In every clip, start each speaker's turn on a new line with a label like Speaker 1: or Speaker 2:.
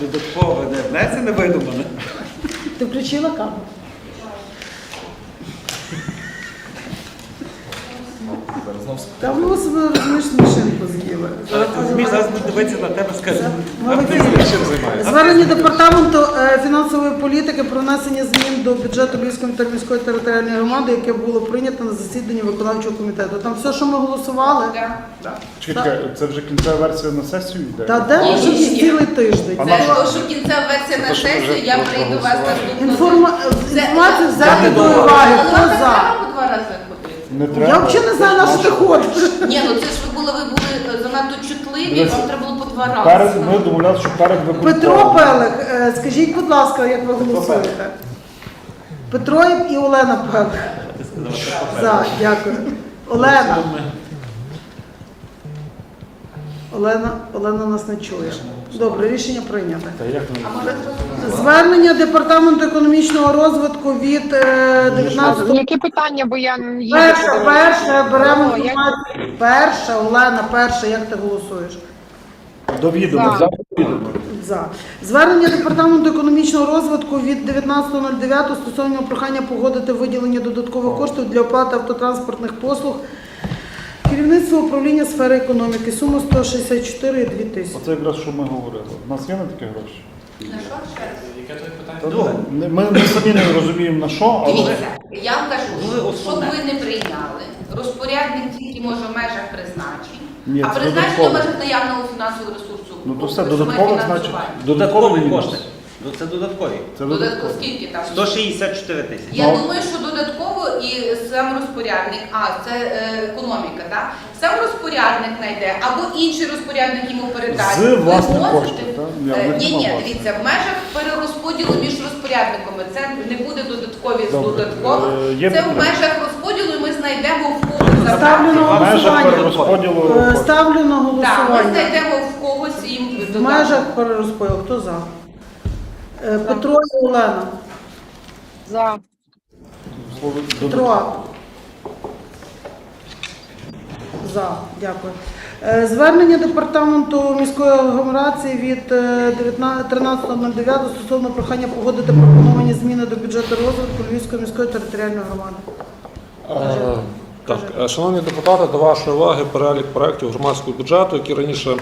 Speaker 1: Додатково не, не це не видумано.
Speaker 2: Ти включила камеру? Та воно себе розумієш смішинку з'їли.
Speaker 1: Ти зараз будуть дивитися на тебе займаєшся?
Speaker 2: Звернення департаменту е, фінансової політики про внесення змін до бюджету Львівської та міської територіальної громади, яке було прийнято на засіданні виконавчого комітету. Там все, що ми голосували,
Speaker 3: Чекайте, це вже кінцева версія на сесію йде?
Speaker 2: та де
Speaker 4: Ні,
Speaker 2: вже
Speaker 4: ні, ні.
Speaker 2: цілий тиждень.
Speaker 3: А
Speaker 4: Це
Speaker 3: наша-
Speaker 4: то, що кінцева версія на
Speaker 3: що
Speaker 4: сесію, я прийду вас наступного.
Speaker 2: Інформа... Інформацію взяти до уваги. Хто за?
Speaker 4: два рази ходити.
Speaker 3: треба.
Speaker 2: Я взагалі не знаю, на що ти ходиш.
Speaker 4: Ні, ну це ж ви були, ви були е, занадто чутливі, вам треба було по два рази.
Speaker 3: Перед, ми домовлялися, що перед ви
Speaker 2: Петро Пелих, е, скажіть, будь ласка, як ви голосуєте? Петро і Олена Пелих. За, дякую. Олена. Олена, Олена нас не чує. Добре, рішення прийнято. Звернення департаменту економічного розвитку від е, 19
Speaker 5: Які питання, бо я не їду.
Speaker 2: Перше, перше, беремо
Speaker 5: О, як-
Speaker 2: інформацію. Перше, Олена, перше, як ти голосуєш?
Speaker 3: До відома.
Speaker 5: За.
Speaker 3: За відома.
Speaker 2: За. Звернення департаменту економічного розвитку від 19.09 стосовно прохання погодити виділення додаткових коштів для оплати автотранспортних послуг. Керівництво управління сфери економіки. Сума 164,2 тисячі.
Speaker 3: Оце якраз що ми говорили. У нас є на такі гроші?
Speaker 4: на що ще раз?
Speaker 3: Та ні, Ми, ми самі не розуміємо на що, але
Speaker 4: Дивіться, я вам кажу,
Speaker 1: Були
Speaker 4: щоб
Speaker 1: основне.
Speaker 4: ви не прийняли, розпорядник тільки може в межах призначень,
Speaker 3: Ні,
Speaker 4: а
Speaker 3: це
Speaker 4: призначення в межах наявного фінансового ресурсу.
Speaker 3: ну то все додатково, значить.
Speaker 1: Додаткові
Speaker 3: мінус.
Speaker 1: кошти. Ну, Це додаткові.
Speaker 3: Це
Speaker 4: Додатково
Speaker 3: додатково.
Speaker 4: скільки там?
Speaker 1: 164 тисячі.
Speaker 4: Я
Speaker 3: Ну.
Speaker 4: думаю, що додатково і сам розпорядник, а це е, економіка, так? Сам розпорядник знайде або інший розпорядник йому передасть.
Speaker 3: З власних коштів,
Speaker 4: Е, Ні, ні, дивіться, в межах перерозподілу між розпорядниками. Це не буде додаткові з додаткових.
Speaker 3: Е,
Speaker 4: Це в межах розподілу і ми знайдемо в кого
Speaker 2: Ставлю на голосування.
Speaker 3: перерозподілу
Speaker 2: Е. Ставлю на
Speaker 4: Так, ми знайдемо в когось їм
Speaker 2: В межах перерозподілу. Хто за? Петро і Олена.
Speaker 5: За.
Speaker 3: Слово
Speaker 2: За, дякую. Е, Звернення департаменту міської агломерації від е, 19 13.09 стосовно прохання погодити пропоновані зміни до бюджету розвитку Львівської міської територіальної громади.
Speaker 6: Е, Так, е, шановні депутати, до вашої уваги перелік проєктів громадського бюджету, які раніше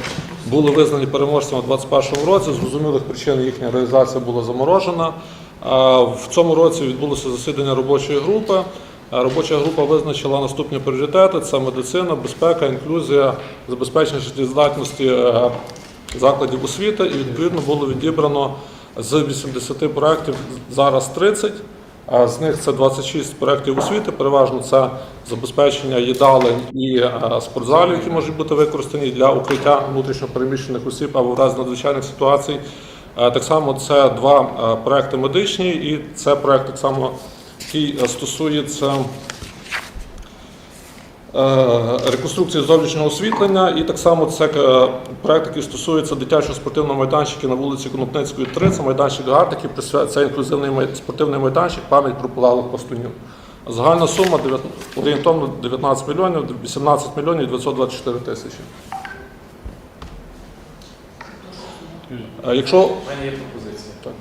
Speaker 6: були визнані переможцями у 2021 році. З зрозумілих причин їхня реалізація була заморожена. В цьому році відбулося засідання робочої групи. Робоча група визначила наступні пріоритети: це медицина, безпека, інклюзія, забезпечення життєздатності е, закладів освіти. І відповідно було відібрано з 80 проєктів зараз 30. А З них це 26 проєктів освіти, переважно це забезпечення їдалень і е, спортзалів, які можуть бути використані для укриття внутрішньопереміщених осіб або в разі надзвичайних ситуацій. Е, Так само це два е, проекти медичні, і це проект так само, який е, стосується реконструкції зовнішнього освітлення, і так само це проект, який стосується дитячого спортивного майданчика на вулиці Конопницької, 3, це майданчик ГАРД, який це інклюзивний спортивний майданчик, пам'ять про полеглих пластунів. Загальна сума орієнтовно 19 мільйонів, 18 мільйонів 924 тисячі. Якщо
Speaker 7: У мене є пропозиція.
Speaker 6: Так.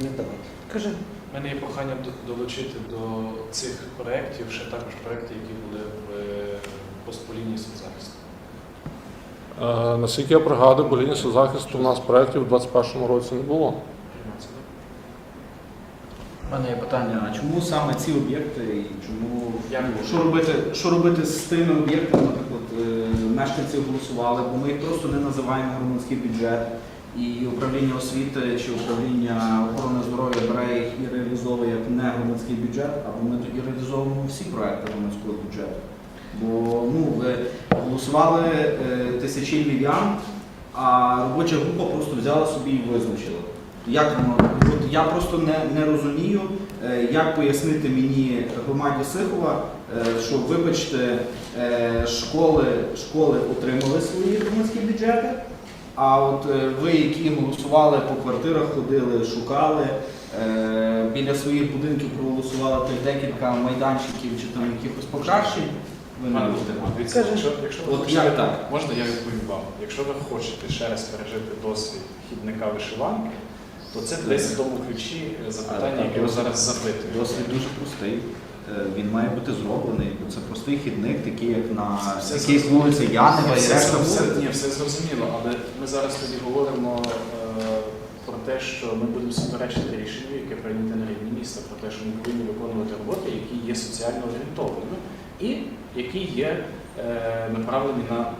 Speaker 1: Не давайте.
Speaker 2: Кажи.
Speaker 7: У мене є прохання долучити до цих проєктів ще також проєкти, які були в е, постполінії соцзахисту.
Speaker 6: е, наскільки я пригадую, по лінії соцзахисту у нас проєктів у 2021 році не було.
Speaker 8: У мене є питання, а чому саме ці об'єкти і чому
Speaker 7: Як?
Speaker 8: що робити, що робити з тими об'єктами, наприклад, мешканці голосували, бо ми їх просто не називаємо громадський бюджет. І управління освіти чи управління охорони здоров'я бере їх і реалізовує як не громадський бюджет, або ми тоді реалізовуємо всі проекти громадського бюджету. Бо ну, ви голосували е, тисячі львів'ян, а робоча група просто взяла собі і визначила. Як? От я просто не, не розумію, е, як пояснити мені громаді Сихова, е, що, вибачте, е, школи, школи отримали свої громадські бюджети, а от ви, які голосували по квартирах, ходили, шукали, біля своїх будинків проголосували тих декілька майданчиків чи там якихось покращень, ви не будете мати.
Speaker 7: дивіться, якщо, якщо ви
Speaker 8: От
Speaker 7: хочете,
Speaker 8: як так?
Speaker 7: можна я відповім вам. Якщо ви хочете ще раз пережити досвід хідника вишиванки, то це десь в тому ключі е, запитання, яке ви зараз запитуєте.
Speaker 8: Досвід дуже простий. Е, Він має бути зроблений. Це простий хідник, такий як на
Speaker 7: Все
Speaker 8: якійсь вулиці Янева і решта вулиць.
Speaker 7: ні, все зрозуміло, але ми зараз тоді говоримо е, про те, що ми будемо суперечити рішенню, яке прийнято на рівні міста, про те, що ми повинні виконувати роботи, які є соціально орієнтованими і які є направлені на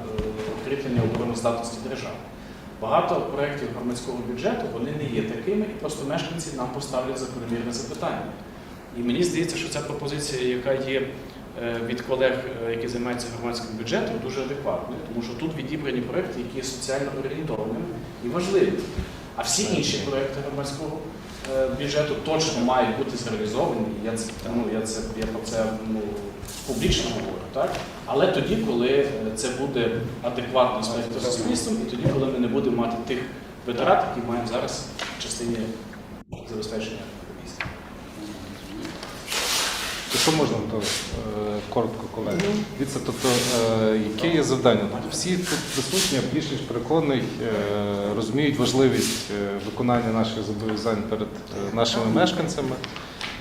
Speaker 7: укріплення обороноздатності держави. Багато проєктів громадського бюджету вони не є такими, і просто мешканці нам поставлять закономірне запитання. І мені здається, що ця пропозиція, яка є е, від колег, е, які займаються громадським бюджетом, дуже адекватною, тому що тут відібрані проекти, які є соціально орієнтованими і важливі. А всі інші проекти громадського е, бюджету точно мають бути зреалізовані. Я ну, я це я про це ну, публічно говорю, так? Але тоді, коли це буде адекватно сприйнято суспільством, і тоді, коли ми не будемо мати тих витрат, які маємо зараз в частині забезпечення міста.
Speaker 9: Якщо можна, то е, коротко, колеги. Дивіться, тобто, е, яке є завдання? Тобто, всі тут присутні, я більш ніж переконаний, е, розуміють важливість виконання наших зобов'язань перед нашими мешканцями.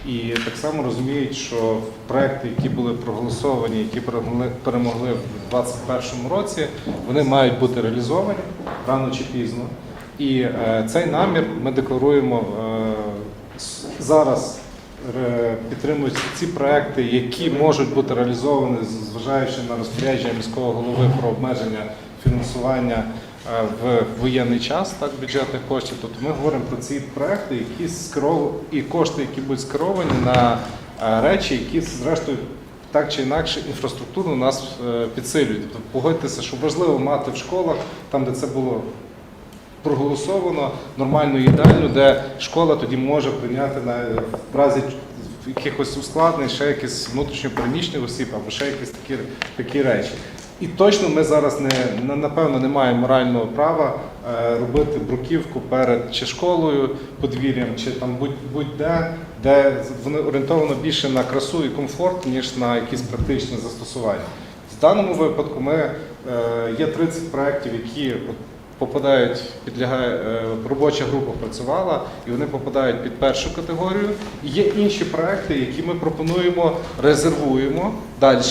Speaker 9: І так само розуміють, що проекти, які були проголосовані, які перемогли, в 2021 році, вони мають бути реалізовані рано чи пізно. І е, цей намір ми декларуємо е, зараз ре- підтримують ці проекти, які можуть бути реалізовані, зважаючи на розпорядження міського голови про обмеження фінансування е, в воєнний час так, бюджетних коштів. Тобто ми говоримо про ці проекти, які скеров... і кошти, які будуть скеровані на е, речі, які зрештою. Так чи інакше інфраструктурно нас е, підсилюють. Тобто погодьтеся, що важливо мати в школах, там де це було проголосовано нормальну їдальню, де школа тоді може прийняти на в разі якихось ускладнень, ще якісь внутрішньопереміщених осіб або ще якісь такі, такі речі. І точно ми зараз не напевно не маємо морального права е, робити бруківку перед чи школою, подвір'ям, чи там будь- будь-де, де вони орієнтовано більше на красу і комфорт, ніж на якісь практичні застосування. В даному випадку ми е, є 30 проєктів, які попадають, підлягає е, робоча група працювала, і вони попадають під першу категорію. І є інші проекти, які ми пропонуємо резервуємо далі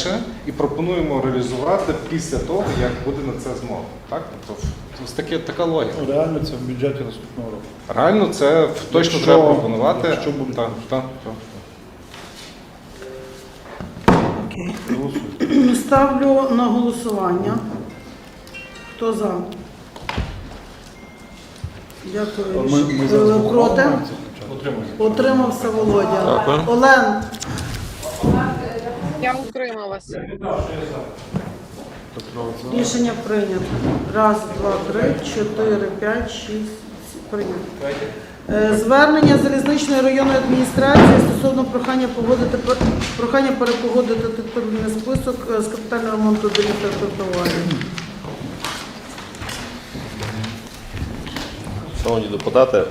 Speaker 9: і пропонуємо реалізувати після того, як буде на це змога. Так, тобто ось таке така логіка.
Speaker 3: Реально це в бюджеті наступного року.
Speaker 9: Реально, це точно
Speaker 3: Якщо-
Speaker 9: треба пропонувати.
Speaker 3: якщо буде.
Speaker 9: Так, так, так.
Speaker 2: Ставлю на голосування. Хто за? Дякую.
Speaker 3: Ми,
Speaker 2: Е, Проти? Утримався Володя.
Speaker 9: Дякую.
Speaker 2: Олен,
Speaker 5: Я утрималася.
Speaker 2: рішення прийнято. Раз, два, три, чотири, п'ять, шість. сім. Прийнято. Е, Звернення залізничної районної адміністрації стосовно прохання погодити пер- прохання перепогодити титульний список е, з капітального ремонту доріг та тротуарів.
Speaker 10: Шановні депутати,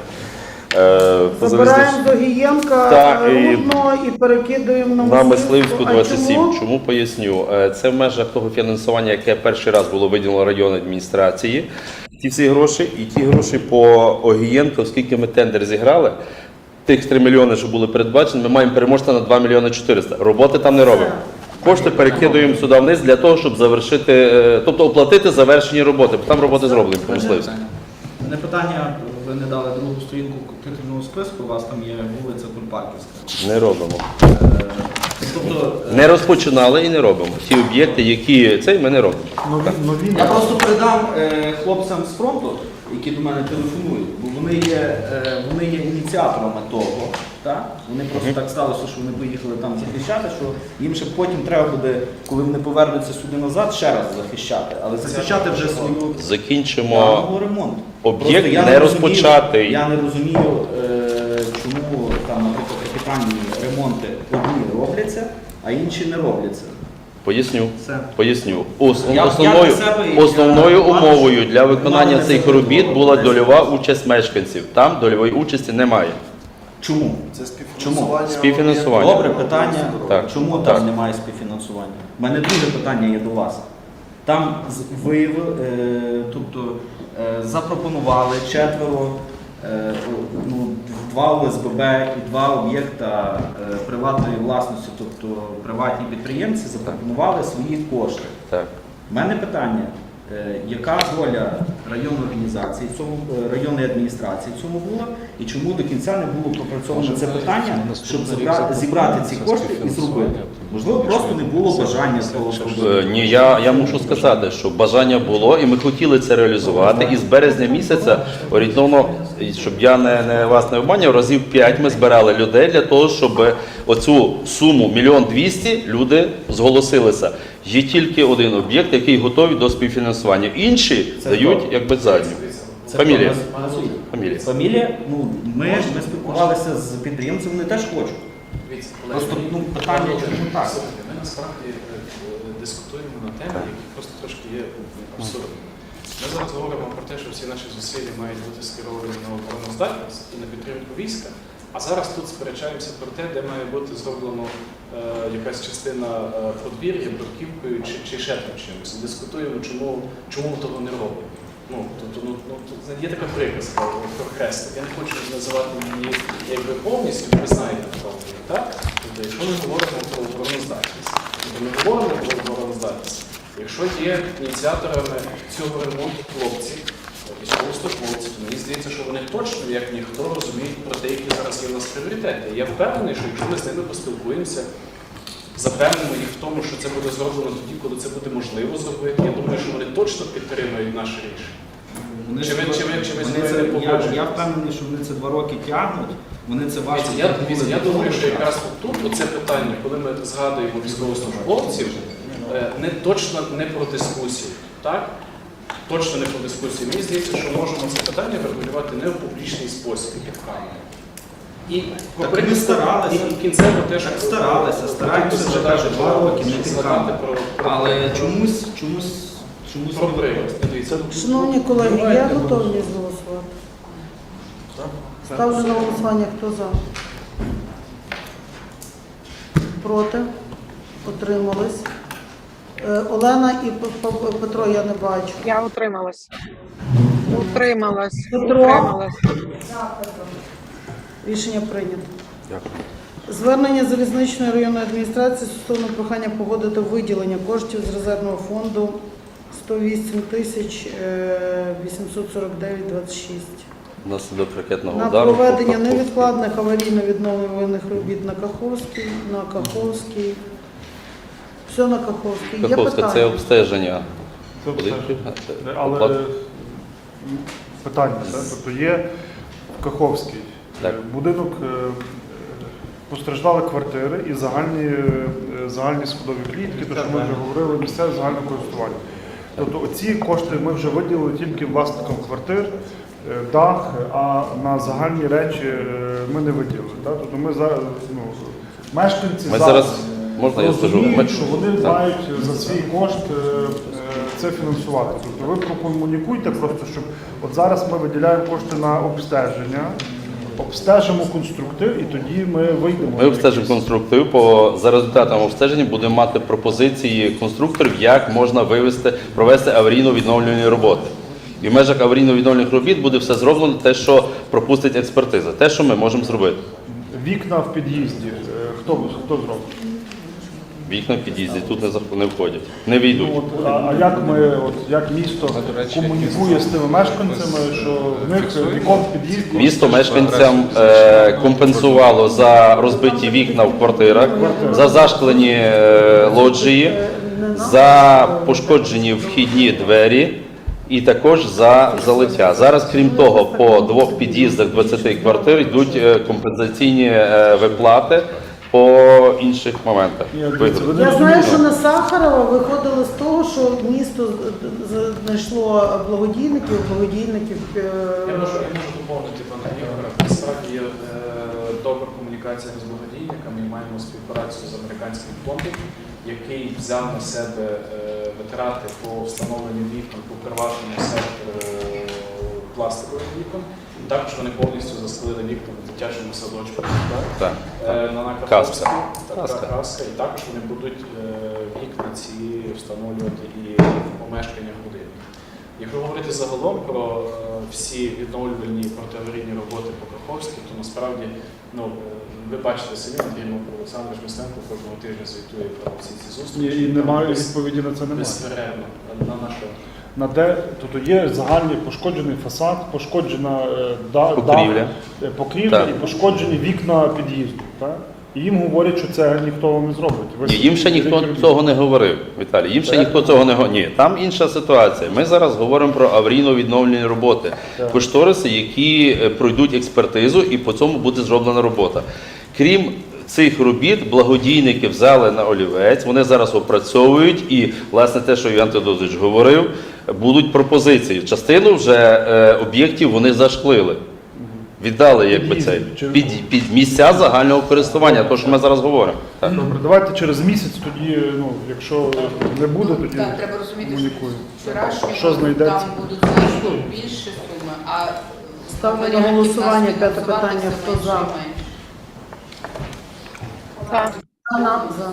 Speaker 10: е,
Speaker 2: Забираємо до Гієнка
Speaker 10: Так,
Speaker 2: е,
Speaker 10: і
Speaker 2: Рудно і перекидаємо на
Speaker 10: на
Speaker 2: Мисливську.
Speaker 10: Мисливську
Speaker 2: А
Speaker 10: 27.
Speaker 2: чому?
Speaker 10: Чому поясню? Е, Це в межах того фінансування, яке перший раз було виділено районній адміністрації. Ті всі гроші і ті гроші по Огієнко, оскільки ми тендер зіграли. Тих 3 мільйони, що були передбачені, ми маємо переможця на 2 мільйони 400. Роботи там не робимо. Кошти перекидуємо сюди вниз для того, щоб завершити, е, тобто оплатити завершені роботи, бо там роботи зроблені по Мисливську.
Speaker 8: Не питання, ви не дали другу сторінку титульного списку, у вас там є вулиця Кульпарківська.
Speaker 10: Не робимо.
Speaker 8: Е, Тобто
Speaker 10: Не розпочинали і не робимо. Ті об'єкти, які цей ми не робимо.
Speaker 3: Нові, нові
Speaker 8: Я просто передам е, хлопцям з фронту, які до мене телефонують, бо вони є, е, вони є ініціаторами того. Так? Вони просто так сталося, що вони поїхали там захищати, що їм ще потім треба буде, коли вони повернуться сюди назад, ще раз захищати. Але захищати вже свою
Speaker 10: Закінчимо
Speaker 8: ремонту.
Speaker 10: об'єкт
Speaker 8: Просто я
Speaker 10: не
Speaker 8: розумію-
Speaker 10: розпочатий.
Speaker 8: Я не розумію, е, чому там, наприклад, капітальні ремонти одні робляться, а інші не робляться.
Speaker 10: Поясню.
Speaker 8: Це
Speaker 10: Поясню. Ос-
Speaker 8: Я- я
Speaker 10: основною,
Speaker 8: для себе і
Speaker 10: основною
Speaker 8: для
Speaker 10: умовою для виконання
Speaker 8: не
Speaker 10: цих робіт була дольова участь мешканців. Там дольової участі немає.
Speaker 8: Чому?
Speaker 11: Це
Speaker 8: Чому?
Speaker 11: співфінансування.
Speaker 10: Співфінансування.
Speaker 8: Добре, питання.
Speaker 10: Так.
Speaker 8: Чому
Speaker 10: Так.
Speaker 8: там немає співфінансування? У мене друге питання є до вас. Там виявили, е, тобто е, запропонували четверо, е, ну, два ОСББ і два об'єкта е, приватної власності, тобто приватні підприємці, запропонували свої кошти.
Speaker 10: Так.
Speaker 8: У мене питання, яка доля районної організації, е, районної адміністрації в цьому була, і чому до кінця не було пропрацьовано це питання, щоб зібрати ці кошти і зробити? Можливо, просто не було бажання того
Speaker 10: Е,
Speaker 8: зробити.
Speaker 10: Ні, я, я мушу сказати, що бажання було, і ми хотіли це реалізувати. І з березня місяця орієнтовно, щоб я не, не вас не обманював, разів 5 ми збирали людей для того, щоб оцю суму мільйон двісті люди зголосилися. Є тільки один об'єкт, який готовий до співфінансування. Інші
Speaker 8: Це
Speaker 10: дають
Speaker 8: хто?
Speaker 10: якби задню.
Speaker 8: Це
Speaker 10: Фамілія.
Speaker 8: хто?
Speaker 10: Фамілія.
Speaker 8: Фамілія, ну ми ж ми спілкувалися з підприємцем, вони теж хочуть.
Speaker 7: Дивіться,
Speaker 8: Просто, ну, питання, чому так?
Speaker 7: слухайте, Ми насправді е, е, дискутуємо на теми, які просто трошки є абсурдними. Ми зараз говоримо про те, що всі наші зусилля мають бути скеровані на обороноздатність і на підтримку війська. А зараз тут сперечаємося про те, де має бути зроблено е, якась частина е, подвір'я, бруківкою чи, чи ще там чимось. Дискутуємо, чому, чому ми того не робимо. Ну, тобто, ну, ну, тут є така приказка про хрестик. Я не хочу називати її якби повністю, ви знаєте, так? Тобто, якщо ми говоримо про обороноздатність, ми говоримо про обороноздатність. Якщо є ініціаторами цього ремонту хлопці, військовослужбовці, то мені здається, що вони точно, як ніхто, розуміють про те, які зараз є в нас пріоритети. Я впевнений, що якщо ми з ними поспілкуємося, запевнимо їх в тому, що це буде зроблено тоді, коли це буде можливо зробити. Я думаю, що вони точно підтримують наше рішення.
Speaker 8: Вони
Speaker 7: Чи ви- чи ви- чи ви
Speaker 8: вони це-
Speaker 7: не
Speaker 8: я, я впевнений, що вони це два роки тягнуть. Вони це важко.
Speaker 7: Дивіться, Я, я думаю, що якраз тут оце питання, коли ми згадуємо військовослужбовців, е, не точно не про дискусію, так? Точно не про дискусію. Мені здається, що можемо це питання врегулювати не в публічний спосіб, як камера. І
Speaker 8: Так ми старалися.
Speaker 7: і, і кінцево теж
Speaker 8: Так старалися, стараємося вже каже, два роки, не під
Speaker 7: про,
Speaker 8: Але чомусь, чомусь, чомусь
Speaker 7: про. Дивіться,
Speaker 2: Шановні колеги, є готовність голосувати? Ставлю на голосування, хто за? Проти? Утримались? Е, Олена і П- П- Петро я не бачу.
Speaker 5: Я утрималась. Утрималась.
Speaker 2: Петро?
Speaker 5: Утрималась.
Speaker 2: Рішення прийнято.
Speaker 10: Дякую.
Speaker 2: Звернення залізничної районної адміністрації стосовно прохання погодити виділення коштів з резервного фонду 108 тисяч е, 849,26
Speaker 10: Внаслідок ракетного
Speaker 2: на
Speaker 10: удару.
Speaker 2: проведення невідкладних аварійно-відновлювальних робіт на Каховській, на Каховській. Все на Каховській. Є
Speaker 10: Каховська це
Speaker 2: питання?
Speaker 10: обстеження.
Speaker 3: Це
Speaker 10: будинків.
Speaker 3: все. Але
Speaker 10: Оплат-
Speaker 3: питання, так? тобто є в Каховській
Speaker 10: Так.
Speaker 3: е, будинок, е, е, постраждали квартири і загальні, е, загальні сходові клітки, то що ми вже говорили, місцеве загальне користування. Тобто оці кошти ми вже виділили тільки власникам квартир, е, дах, а на загальні речі е, ми не виділили. Тобто ми зараз, ну, мешканці
Speaker 10: Ми зараз, можна я скажу, ми-
Speaker 3: що вони
Speaker 10: Так.
Speaker 3: мають за свій кошт е, е, це фінансувати. Тобто ви прокомунікуйте просто, щоб от зараз ми виділяємо кошти на обстеження, обстежимо конструктив і тоді ми вийдемо.
Speaker 10: Ми обстежимо конструктив. По за результатами обстеження будемо мати пропозиції конструкторів, як можна вивести, провести аварійно-відновлювальні роботи. І в межах аварійно-відновлювальних робіт буде все зроблено, те, що пропустить експертиза, те, що ми можемо зробити.
Speaker 3: Вікна в під'їзді. е, Хто, хто зробить?
Speaker 10: Вікна в під'їзді тут не не входять, не війдуть.
Speaker 3: Ну, от, а, а як ми, от як місто комунікує з тими мешканцями, що в них вікон в під'їзді?
Speaker 10: Місто мешканцям е, компенсувало за розбиті вікна в квартирах, за зашклені е, лоджії, за пошкоджені вхідні двері і також за залиття. Зараз, крім того, по двох під'їздах 20 квартир йдуть е, компенсаційні е, виплати по інших моментах.
Speaker 2: Я знаю, що на Сахарова виходили з того, що місто знайшло благодійників, благодійників. е,
Speaker 7: Я можу, я можу доповнити пана Ігора. Насправді є е, добра комунікація з благодійниками. Ми маємо співпрацю з американським фондом, який взяв на себе е, витрати по встановленню вікон по перватному сектору пластикових вікон. Також вони повністю застелили вікна в дитячому садочку.
Speaker 10: Так.
Speaker 7: Е, На
Speaker 10: Каска.
Speaker 7: І також вони будуть е, вікна ці встановлювати і в помешканнях будинків. Якщо говорити загалом про е, всі відновлювальні протиаварійні роботи по Каховській, то насправді ну, ви бачите самі, Андрій Мовко, Олександр Жместенко кожного тижня звітує про всі ці зустрічі.
Speaker 3: І, немає відповіді на це немає.
Speaker 7: Безперервно. На нашу
Speaker 3: На де тобто є загальний пошкоджений фасад, пошкоджена е, да,
Speaker 10: Покрівля.
Speaker 3: дах, е, покрівля
Speaker 10: Так.
Speaker 3: і пошкоджені вікна під'їзду. Так? І їм говорять, що це ніхто вам не зробить. Ви
Speaker 10: Ні, їм ще ніхто
Speaker 3: робіть.
Speaker 10: цього не говорив, Віталій. Їм ще
Speaker 3: Так.
Speaker 10: ніхто цього не говорив. Ні, там інша ситуація. Ми зараз говоримо про аварійно відновлені роботи,
Speaker 3: Так.
Speaker 10: кошториси, які е, пройдуть експертизу, і по цьому буде зроблена робота. Крім цих робіт, благодійники взяли на олівець, вони зараз опрацьовують, і власне те, що Іван Теодозович говорив, будуть пропозиції. Частину вже е, об'єктів вони зашклили. Віддали якби
Speaker 3: Під'їзди,
Speaker 10: цей під, під місця загального користування, то що ми зараз говоримо. Так.
Speaker 3: Добре, давайте через місяць тоді, ну, якщо не буде, тоді
Speaker 4: Так, треба розуміти, що
Speaker 3: комунікуємо. Що знайдеться?
Speaker 4: там будуть значно більше суми, а
Speaker 2: Ставлю на
Speaker 4: варіантів
Speaker 2: голосування
Speaker 4: нас
Speaker 2: п'яте
Speaker 4: фінансувати
Speaker 2: питання.
Speaker 4: все
Speaker 2: Хто
Speaker 4: менше
Speaker 2: за?
Speaker 4: і менше.
Speaker 5: За.
Speaker 2: Анна, за.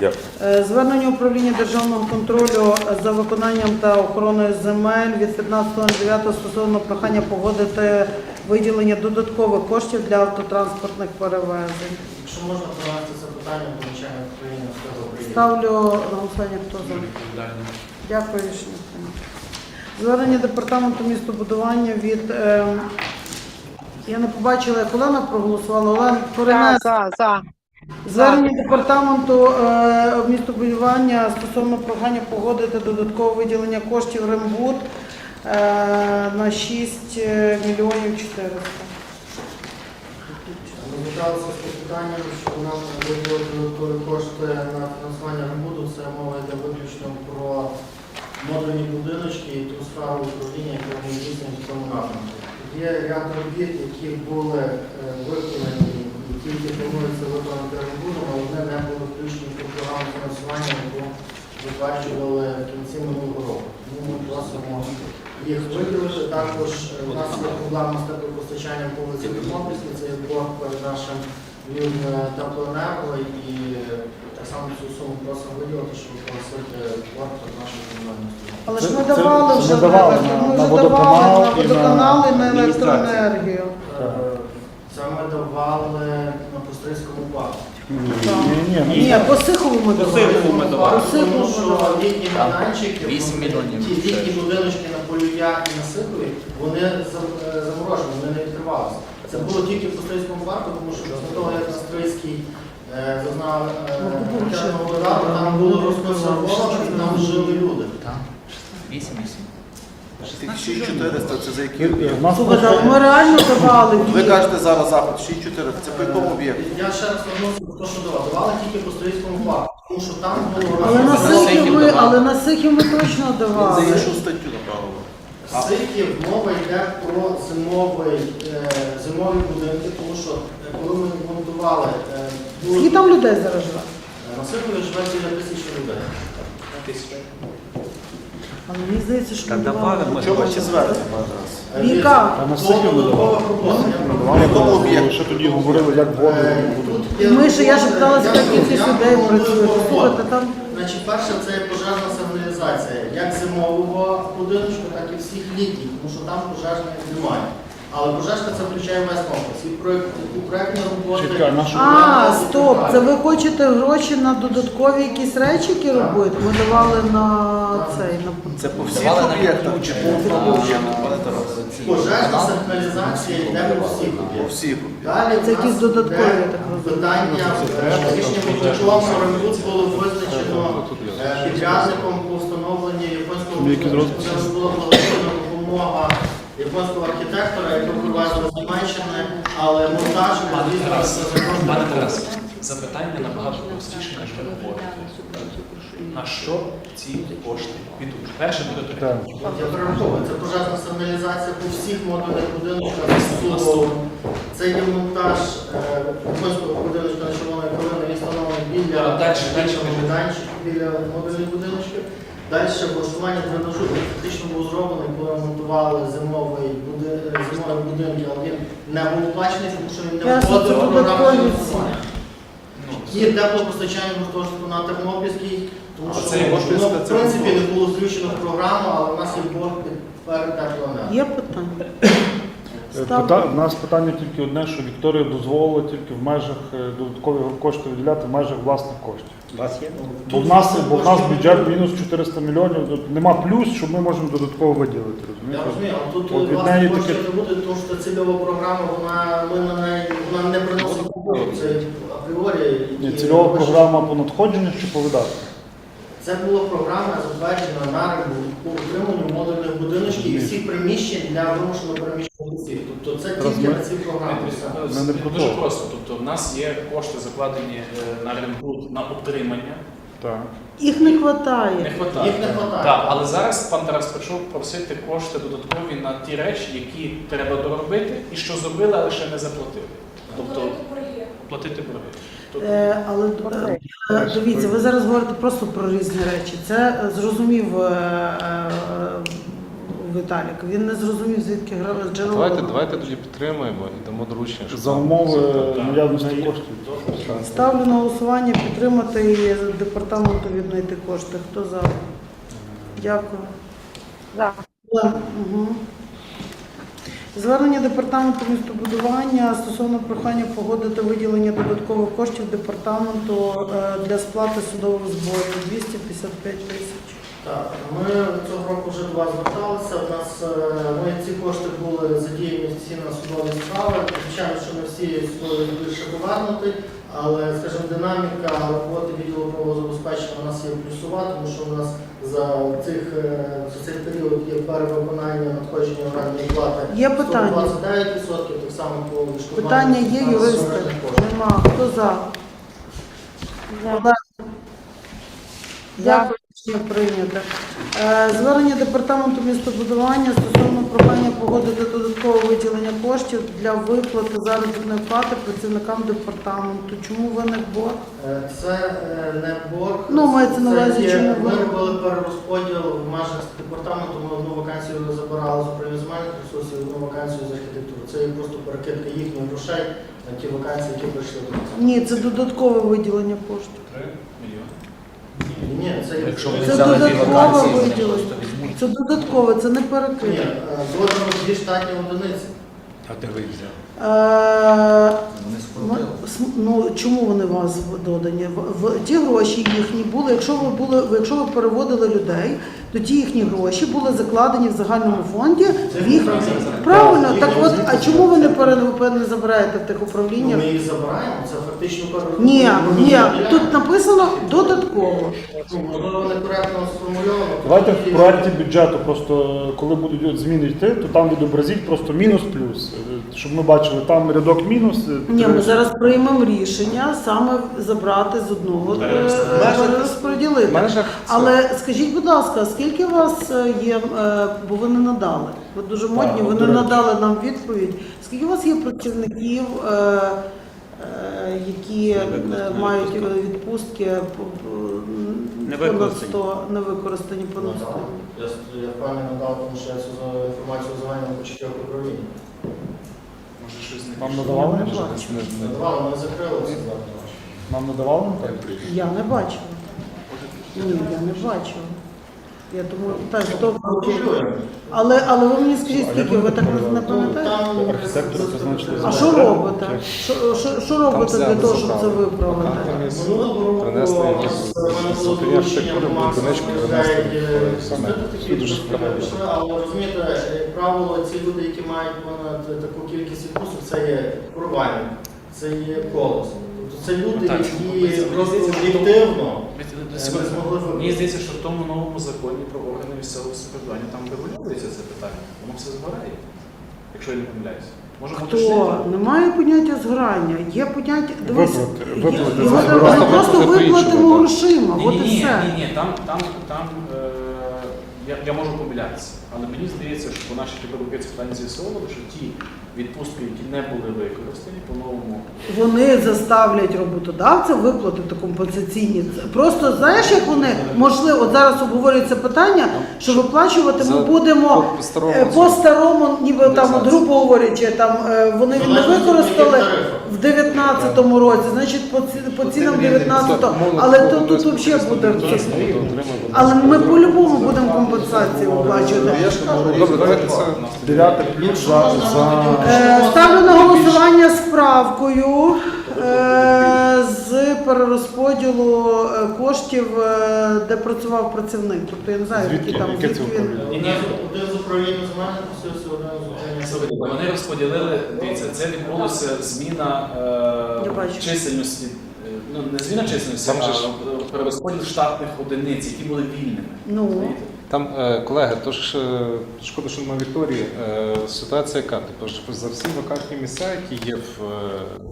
Speaker 10: Дякую.
Speaker 2: Е, Звернення управління державного контролю за виконанням та охороною земель від 15.09 стосовно прохання погодити виділення додаткових коштів для автотранспортних перевезень.
Speaker 11: Якщо можна провести це питання, то начальник України з.
Speaker 2: Ставлю на голосування, хто за. Дякую, рішення. прийнято. Звернення департаменту містобудування від. е, я не побачила, як Олена проголосувала. Олена,
Speaker 5: За, за, за.
Speaker 2: Звернення департаменту е, містобудування стосовно прохання погодити додаткове виділення коштів Рембуд е, на 6 мільйонів 400.
Speaker 11: Ми з питанням, що нам виділили додаткові кошти на фінансування ремонту. Це мова йде виключно про модульні будиночки і ту сферу управління, яку ми здійснюємо в цьому напрямку. Є ряд робіт, які були е, виконані і тільки планується виконати ремонтом, але вони не були включені в програму фінансування, яку затверджували в кінці минулого року. Тому ми просимо їх виділити. Також е, у нас є проблема з теплопостачанням по вулиці Тернопільській, це є борг перед нашим від теплоенерго і е, так само цю суму просимо виділити, щоб погасити борг перед нашим комунальним.
Speaker 2: Але ж ми давали вже
Speaker 3: ми
Speaker 2: вже давали на
Speaker 3: і на
Speaker 2: електроенергію.
Speaker 11: Давали на Пострийському парку.
Speaker 3: Ні, ні, ну,
Speaker 2: Ні, по Сихову ми
Speaker 1: По
Speaker 2: давали.
Speaker 1: Ми давали.
Speaker 2: По Сихову
Speaker 11: Тому
Speaker 2: ми
Speaker 11: що
Speaker 2: давали.
Speaker 11: літні майданчики,
Speaker 8: 8 мільйонів.
Speaker 11: ті літні будиночки на Полюях і на Сихові, вони е, заморожені, вони не відкривалися. Це було тільки в Пострийському парку, тому що після того, як Пострийський е, зазнав е, удару, там було розконсервовано і там жили люди.
Speaker 12: 6400 це за
Speaker 3: Е,
Speaker 12: який об'єкт?
Speaker 3: в нас
Speaker 2: Слухайте, ми реально давали.
Speaker 12: Ви кажете зараз запит 6400, це по якому об'єкту?
Speaker 11: Я ще раз вернуся до того, що давали. Давали тільки по Пострийському парку, тому що там було
Speaker 2: Але на. Сихів ми, але на Сихів ми точно
Speaker 12: За
Speaker 2: давали.
Speaker 12: іншу статтю направили.
Speaker 11: Сихів мова йде про зимовий, е, зимові будинки, тому що е, коли ми монтували, е, були-
Speaker 2: Скільки там людей зараз живе?
Speaker 11: на Сихові живе біля тисячі людей.
Speaker 2: Але мені здається, що
Speaker 1: Та
Speaker 2: ми
Speaker 1: давали
Speaker 2: давали.
Speaker 1: ми.
Speaker 12: Чому ці звернення мали раз?
Speaker 11: Е,
Speaker 2: Віка.
Speaker 3: А ми давали. Ми давали,
Speaker 12: якому об'єкту?
Speaker 3: ще тоді говорили, як вони
Speaker 11: будуть?
Speaker 3: буде.
Speaker 2: Ми ж, я ж питалася,
Speaker 11: як
Speaker 2: яка кількість людей працює. Слухайте, там
Speaker 11: Значить, перше це є пожежна сигналізація, як зимового будиночку, так і всіх літніх, тому що там пожежних немає. Але пожежка це включає весь комплекс. І проект- і проектні роботи.
Speaker 3: Чекай, на що?
Speaker 2: А, стоп, це ви хочете гроші на додаткові якісь речі які робити? Ми давали на цей на
Speaker 12: Це по всіх об'єктах чи по одному об'єкту, пане?
Speaker 11: Пожежна сигналізація йде по всіх
Speaker 12: По
Speaker 11: об'єктах.
Speaker 12: всіх.
Speaker 11: Далі
Speaker 2: Це
Speaker 11: в нас
Speaker 2: якісь додаткові,
Speaker 11: йде
Speaker 2: я так розумію.
Speaker 11: питання е, рішенням виконкому ремонт було визначено е, підрядником по встановленню японського
Speaker 3: Є якісь?
Speaker 11: Це була благодійна допомога японського архітектора, який привезли з Німеччини, але монтаж за кошти.
Speaker 7: Пане Тарасе, запитання набагато простіше, ніж ви говорите. На що ці кошти підуть? Перше буде.
Speaker 11: От Я перераховую, це пожежна сигналізація по всіх модульних будинках Це є монтаж е, японського будиночка на червоної колини, він встановлений біля майданчиків, біля модульних будиночків. Далі влаштування дренажу фактично було зроблено, коли ремонтували зимовий е, зимові будинки, але він не був оплачений, тому що він не входив в програму фінансування. І теплопостачання гуртожитку на Тернопільській, тому що
Speaker 7: є
Speaker 11: воно, в принципі не було включено в програму, але в нас є борг під- перед теплоенергією.
Speaker 2: Є питання?
Speaker 3: Е, пита- У нас питання тільки одне, що Вікторія дозволила тільки в межах е, додаткові кошти виділяти в межах власних коштів.
Speaker 1: У вас є?
Speaker 3: Бо в нас, бо в нас бюджет мінус 400 мільйонів, тут нема плюс, що ми можемо додатково виділити.
Speaker 11: Я
Speaker 3: Розумієте?
Speaker 11: розумію, але тут
Speaker 3: От від
Speaker 11: власне
Speaker 3: неї
Speaker 11: коштів
Speaker 3: таке-
Speaker 11: не буде, тому що цільова програма, вона ми на неї вона не приносить купу. Це апріорі.
Speaker 3: Ні,
Speaker 11: які
Speaker 3: цільова програма по надходженнях чи по видатках?
Speaker 11: Це була програма, затверджена на ринку по утриманню модульних будиночків і всіх приміщень для вимушено переміщених Тобто це тільки на ці програми. все.
Speaker 3: Не
Speaker 7: Дуже просто. Тобто, в нас є кошти закладені е, на ринку на утримання.
Speaker 3: Так.
Speaker 2: Їх не
Speaker 7: Не
Speaker 2: вистачає.
Speaker 7: хватає.
Speaker 11: Їх не хватає.
Speaker 7: Так, але зараз пан Тарас почав просити кошти додаткові на ті речі, які треба доробити, і що зробили, але ще не заплатили. Тобто платити борги. Тобто,
Speaker 2: Е, Але е, е, дивіться, ви зараз говорите просто про різні речі. Це е, зрозумів е, е, Віталік. Він не зрозумів, звідки гра- джерело.
Speaker 9: Давайте, давайте тоді підтримуємо і дамо доручення. щоб
Speaker 3: За
Speaker 9: там
Speaker 3: умови наявності коштів.
Speaker 2: Ставлю на голосування підтримати і департаменту віднайти кошти. Хто за? Дякую.
Speaker 5: За.
Speaker 2: Угу. Звернення департаменту містобудування стосовно прохання погодити виділення додаткових коштів департаменту е, для сплати судових зборів 255 тисяч.
Speaker 11: Так, ми цього року вже до вас зверталися. У нас е, ми ці кошти були задіяні всі на судові справи. Звичайно, що не всі судові більше повернути, але, скажімо, динаміка роботи відділу правозабезпечення у нас є плюсова, тому що у нас за цих е, за цей період є перевиконання надходження орендної плати.
Speaker 2: Є питання?
Speaker 11: 129%, так само по відшкодуванню
Speaker 2: Питання є, юристи?
Speaker 11: коштів.
Speaker 2: Нема. Хто за? Олег. Дякую, прийнято. Е, Звернення департаменту містобудування стосовно прохання погодити додаткове виділення коштів для виплати заробітної плати працівникам департаменту. Чому виник борг?
Speaker 11: Е, Це е, не борг.
Speaker 2: Ну, мається на увазі, чому
Speaker 11: Ми робили перерозподіл в межах департаменту. Ми одну вакансію забирали з управління земельних ресурсів, одну вакансію з архітектури. Це є просто перекидка їхніх грошей на ті вакансії, які прийшли до нас.
Speaker 2: Ні, це додаткове виділення коштів.
Speaker 7: 3 мільйони.
Speaker 11: Ні, це є
Speaker 1: Якщо вони
Speaker 2: Це
Speaker 1: взяли дві
Speaker 2: додаткове
Speaker 1: вакансії, вони
Speaker 2: виділення.
Speaker 1: просто візьмуть.
Speaker 2: Це додатково, це не
Speaker 11: Ні,
Speaker 2: Згодом
Speaker 11: е, додано дві штатні одиниці.
Speaker 1: А де ви їх взяли?
Speaker 2: Е,
Speaker 1: Вони
Speaker 2: Ну чому вони вас додані? В, в ті гроші їхні були. Якщо ви були, якщо ви переводили людей, то ті їхні гроші були закладені в загальному фонді. В їх правильно. Так от, а чому ви не пере- не забираєте в тих
Speaker 11: Ну,
Speaker 2: управліннях?
Speaker 11: Ми їх забираємо, це фактично.
Speaker 2: Ні,
Speaker 11: Ми
Speaker 2: ні, тут написано додатково.
Speaker 11: Ну, некоректно сформульовано.
Speaker 3: Давайте в проєкті бюджету просто, коли будуть зміни йти, то там відобразіть просто мінус-плюс. Е, Щоб ми бачили, там рядок мінус. е,
Speaker 2: Ні, ми зараз приймемо рішення саме забрати з одного е.
Speaker 9: В межах
Speaker 2: Але скажіть, будь ласка, скільки у вас е, є, е, бо ви не надали, ви дуже модні, ви не надали нам відповідь. Скільки у вас є працівників, е, е, які е, мають
Speaker 1: відпустки.
Speaker 2: е, відпустки по- по- понад
Speaker 1: Невикористані.
Speaker 2: 100, невикористані понад 100?
Speaker 11: Я, я впевнений надав, тому що я цю інформацію загально по чотирьох управління.
Speaker 7: Може,
Speaker 3: надавали
Speaker 2: надавали? Не бачу.
Speaker 11: Надавали, ми закрили ці завтра.
Speaker 3: Нам надавали?
Speaker 2: Я не бачила. Ні, я не бачила. Я думаю, так, добре.
Speaker 11: Контролюємо.
Speaker 2: Але, але ви мені скажіть, скільки ви так не пам'ятаєте?
Speaker 11: Там
Speaker 3: Архітектори призначили
Speaker 2: А що робите? Що, що, що робите для того, щоб це виправити?
Speaker 11: Минулого року
Speaker 9: Принесли якісь
Speaker 11: доручення
Speaker 9: архітектури, будиночки принесли,
Speaker 11: е,
Speaker 9: саме. дуже
Speaker 11: Але розумієте, як правило, ці люди, які мають понад таку кількість відпусток, це є провальник, це є колос. Тобто це люди,
Speaker 7: Ну,
Speaker 11: які просто об'єктивно
Speaker 7: Мені здається, що в тому новому законі про органи місцевого самоврядування там регулюється це питання. Воно все згорає, якщо я не помиляюся. Може бути
Speaker 2: Хто? Немає поняття згорання. Є поняття. Дивись,
Speaker 3: Виплати,
Speaker 2: є-
Speaker 3: виплати
Speaker 2: його
Speaker 3: за
Speaker 2: треба
Speaker 3: збирання.
Speaker 2: просто
Speaker 9: Просто
Speaker 2: виплатимо грошима.
Speaker 7: Ні,
Speaker 2: От
Speaker 7: ні,
Speaker 2: і
Speaker 7: ні,
Speaker 2: все.
Speaker 7: ні, ні, там, там, там е, я, я можу помилятися, але мені здається, що по наші ті це питання з'ясовували, що ті відпустки, які не були використані по новому.
Speaker 2: Вони заставлять роботодавця виплатити компенсаційні. Просто знаєш, як вони можливо от зараз обговорюється питання, що виплачувати ми будемо е, по старому, ніби там от, грубо говорячи, там е, вони не використали в 19-му році, значить по ці- по цінам 19-го, але тут тут взагалі буде. Але ми по-любому будемо компенсацію виплачувати.
Speaker 3: Дев'яте плюс за, за
Speaker 2: Е, Ставлю на голосування з правкою е, з перерозподілу е, коштів, е, де працював працівник. Тобто я не знаю,
Speaker 3: Звідки?
Speaker 2: які там
Speaker 3: Яке це
Speaker 2: звідки він.
Speaker 3: управління?
Speaker 7: Ні, ні,
Speaker 11: Один з управління земельних ресурсів, один з управління.
Speaker 7: Слухайте, вони розподілили, дивіться, це відбулося зміна
Speaker 2: Я
Speaker 7: е,
Speaker 2: бачу.
Speaker 7: чисельності, е, ну не зміна чисельності,
Speaker 9: Там же ж-
Speaker 7: а перерозподіл штатних одиниць, які були вільними.
Speaker 2: Ну.
Speaker 7: Знаєте?
Speaker 9: Там, е, колеги, то ж е, шкода, що немає Вікторії. Е, Ситуація яка? Тобто за всі вакантні місця, які є в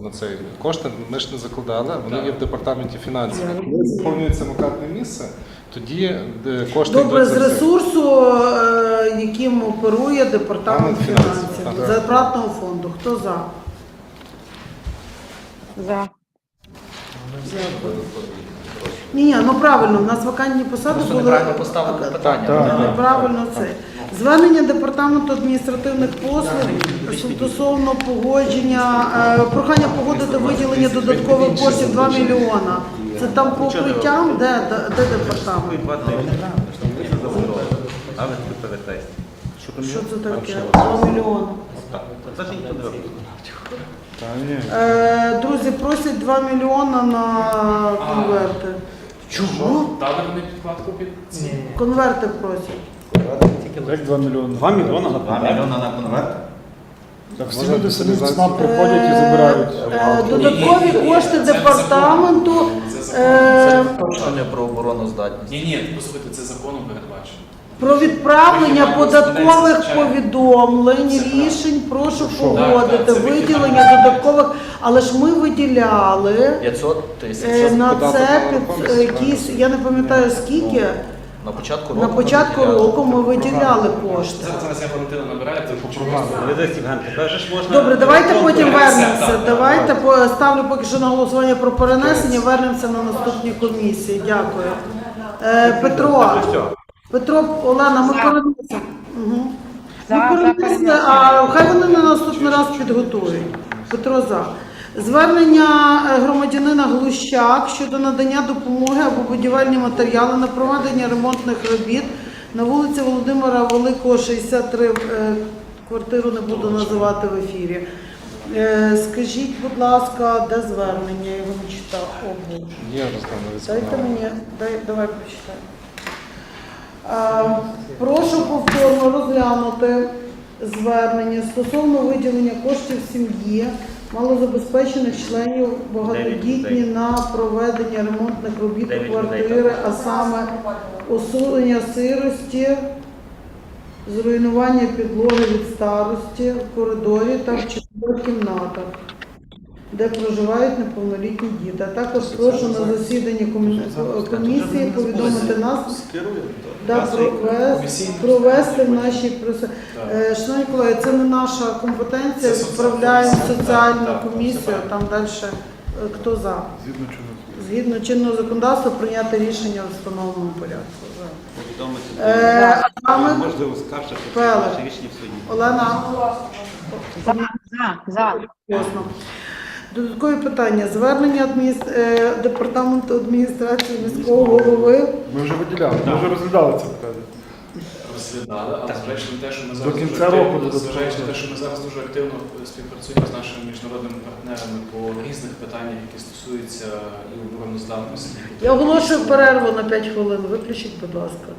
Speaker 9: на цей кошти, ми ж не закладали, вони є в департаменті фінансів. Коли заповнюється вакантне місце, тоді кошти
Speaker 2: Добре,
Speaker 9: йдуть
Speaker 2: з ресурсу, яким оперує департамент
Speaker 9: фінансів,
Speaker 2: фінансів,
Speaker 9: так.
Speaker 2: з апаратного фонду. Хто за?
Speaker 5: За.
Speaker 2: Ні, ні, ну правильно, у нас вакантні посади
Speaker 1: Просто
Speaker 2: були.
Speaker 1: неправильно поставили питання.
Speaker 2: Так, Неправильно це. Звернення департаменту адміністративних послуг стосовно погодження, е, прохання погодити виділення додаткових коштів 2 мільйона. Це там по укриттям, де, де, де департамент?
Speaker 1: Два тижні. Але ти повертайся.
Speaker 2: Що це таке? 2 мільйони.
Speaker 1: Це ж ніхто не робить.
Speaker 3: Та ні.
Speaker 2: Е, Друзі, просять 2 мільйона на конверти. Чого?
Speaker 7: Дали вони підкладку під ці.
Speaker 2: Конверти просять.
Speaker 3: Як 2 мільйони?
Speaker 12: 2 мільйони на
Speaker 1: Два мільйона на конверт.
Speaker 3: Так всі люди самі з ЦНАП приходять і забирають.
Speaker 2: Е, Додаткові кошти департаменту. е,
Speaker 12: порушення про оборону здатність.
Speaker 7: Ні, ні, послухайте, це законом передбачено.
Speaker 2: Про відправлення податкових повідомлень, рішень, прошу погодити, виділення додаткових, але ж ми виділяли
Speaker 12: 500
Speaker 2: е, на це під е, якісь, я не пам'ятаю скільки,
Speaker 12: На початку року.
Speaker 2: на початку
Speaker 12: ми
Speaker 2: року ми виділяли кошти.
Speaker 7: Зараз, зараз я Валентина набираю, це по
Speaker 1: Дивись, Євген, тепер же ж можна...
Speaker 2: Добре, давайте потім вернемося. Давайте по- ставлю поки що на голосування про перенесення, вернемося на наступній комісії. Дякую. Е, Петро, Петро, Олена, ми перенесемо. Угу. Ми перенесли, а хай вони на наступний раз підготують. Петро за. Звернення е, громадянина Глущак щодо надання допомоги або будівельні матеріали на проведення ремонтних робіт на вулиці Володимира Великого, 63, е, квартиру не буду називати в ефірі. Е, Скажіть, будь ласка, де звернення? Я його не читав. О, Боже. Дайте мені, дай, давай прочитай. Е, Прошу повторно розглянути звернення стосовно виділення коштів сім'ї малозабезпечених членів багатодітні на проведення ремонтних робіт у квартири, а саме усунення сирості, зруйнування підлоги від старості в коридорі та в чотирьох кімнатах де проживають неповнолітні діти. А також прошу на засіданні комі- комісії повідомити нас да, провести, провести в нашій проси. Е, Шановні колеги, це не наша компетенція.
Speaker 7: Це
Speaker 2: Відправляємо соціальну.
Speaker 7: Так,
Speaker 2: комісію. Там далі е, хто за.
Speaker 3: Згідно?
Speaker 2: Згідно чинного законодавства прийняти рішення в встановленому порядку. За.
Speaker 1: Повідомити.
Speaker 2: Е,
Speaker 1: Можливо, скаржити
Speaker 2: Пеле.
Speaker 1: наше рішення в суді.
Speaker 2: Олена.
Speaker 5: За. За. За.
Speaker 2: Ясно. Додаткові питання. Звернення адміністр... е, департаменту адміністрації міського голови.
Speaker 3: Ми вже виділяли, ми вже розглядали це питання.
Speaker 7: розглядали, але зважаючи на те, що ми
Speaker 3: До
Speaker 7: зараз
Speaker 3: кінця
Speaker 7: дуже активно-
Speaker 3: року додатково.
Speaker 7: зважаючи на те, що ми зараз дуже активно співпрацюємо з нашими міжнародними партнерами по різних питаннях, які стосуються і обороноздатності.
Speaker 2: Я оголошую перерву на 5 хвилин. Виключіть, будь ласка.